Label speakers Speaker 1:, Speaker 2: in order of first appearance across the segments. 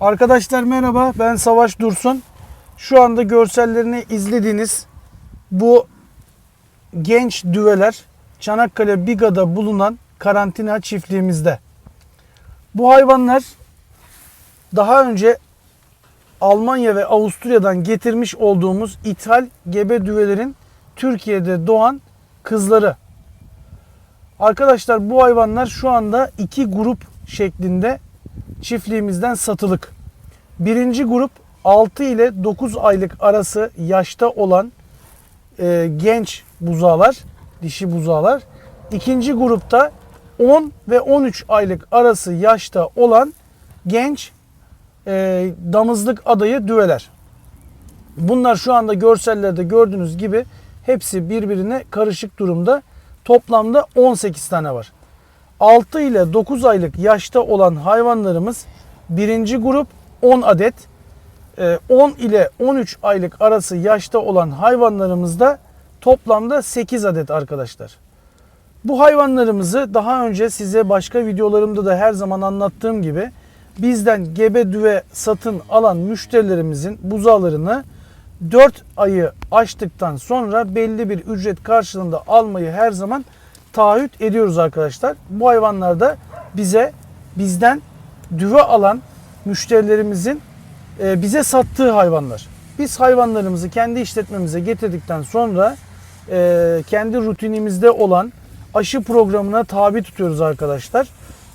Speaker 1: Arkadaşlar merhaba ben Savaş Dursun. Şu anda görsellerini izlediğiniz bu genç düveler Çanakkale Biga'da bulunan karantina çiftliğimizde. Bu hayvanlar daha önce Almanya ve Avusturya'dan getirmiş olduğumuz ithal gebe düvelerin Türkiye'de doğan kızları. Arkadaşlar bu hayvanlar şu anda iki grup şeklinde çiftliğimizden satılık. Birinci grup 6 ile 9 aylık arası yaşta olan e, genç buzağlar, dişi buzağlar. İkinci grupta 10 ve 13 aylık arası yaşta olan genç e, damızlık adayı düveler. Bunlar şu anda görsellerde gördüğünüz gibi hepsi birbirine karışık durumda. Toplamda 18 tane var. 6 ile 9 aylık yaşta olan hayvanlarımız birinci grup 10 adet. Ee, 10 ile 13 aylık arası yaşta olan hayvanlarımızda toplamda 8 adet arkadaşlar. Bu hayvanlarımızı daha önce size başka videolarımda da her zaman anlattığım gibi bizden gebe düve satın alan müşterilerimizin buzağlarını 4 ayı aştıktan sonra belli bir ücret karşılığında almayı her zaman taahhüt ediyoruz arkadaşlar. Bu hayvanlar da bize bizden düve alan müşterilerimizin e, bize sattığı hayvanlar. Biz hayvanlarımızı kendi işletmemize getirdikten sonra e, kendi rutinimizde olan aşı programına tabi tutuyoruz arkadaşlar.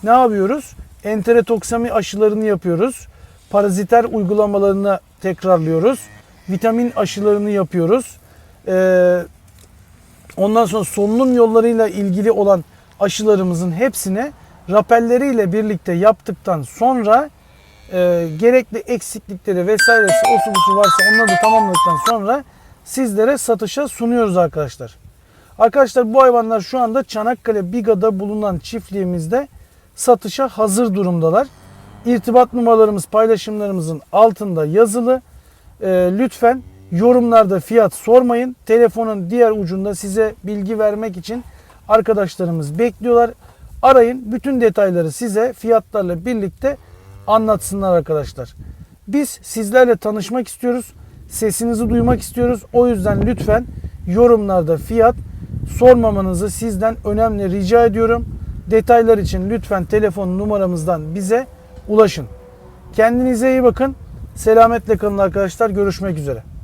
Speaker 1: Ne yapıyoruz? Enterotoksami aşılarını yapıyoruz. Paraziter uygulamalarını tekrarlıyoruz. Vitamin aşılarını yapıyoruz. Ee, ondan sonra solunum yollarıyla ilgili olan aşılarımızın hepsini rapelleriyle birlikte yaptıktan sonra e, gerekli eksiklikleri vesairesi osu busu varsa onları da tamamladıktan sonra sizlere satışa sunuyoruz arkadaşlar. Arkadaşlar bu hayvanlar şu anda Çanakkale Biga'da bulunan çiftliğimizde satışa hazır durumdalar. İrtibat numaralarımız paylaşımlarımızın altında yazılı. E, lütfen yorumlarda fiyat sormayın. Telefonun diğer ucunda size bilgi vermek için arkadaşlarımız bekliyorlar. Arayın. Bütün detayları size fiyatlarla birlikte anlatsınlar arkadaşlar. Biz sizlerle tanışmak istiyoruz. Sesinizi duymak istiyoruz. O yüzden lütfen yorumlarda fiyat sormamanızı sizden önemli rica ediyorum. Detaylar için lütfen telefon numaramızdan bize ulaşın. Kendinize iyi bakın. Selametle kalın arkadaşlar. Görüşmek üzere.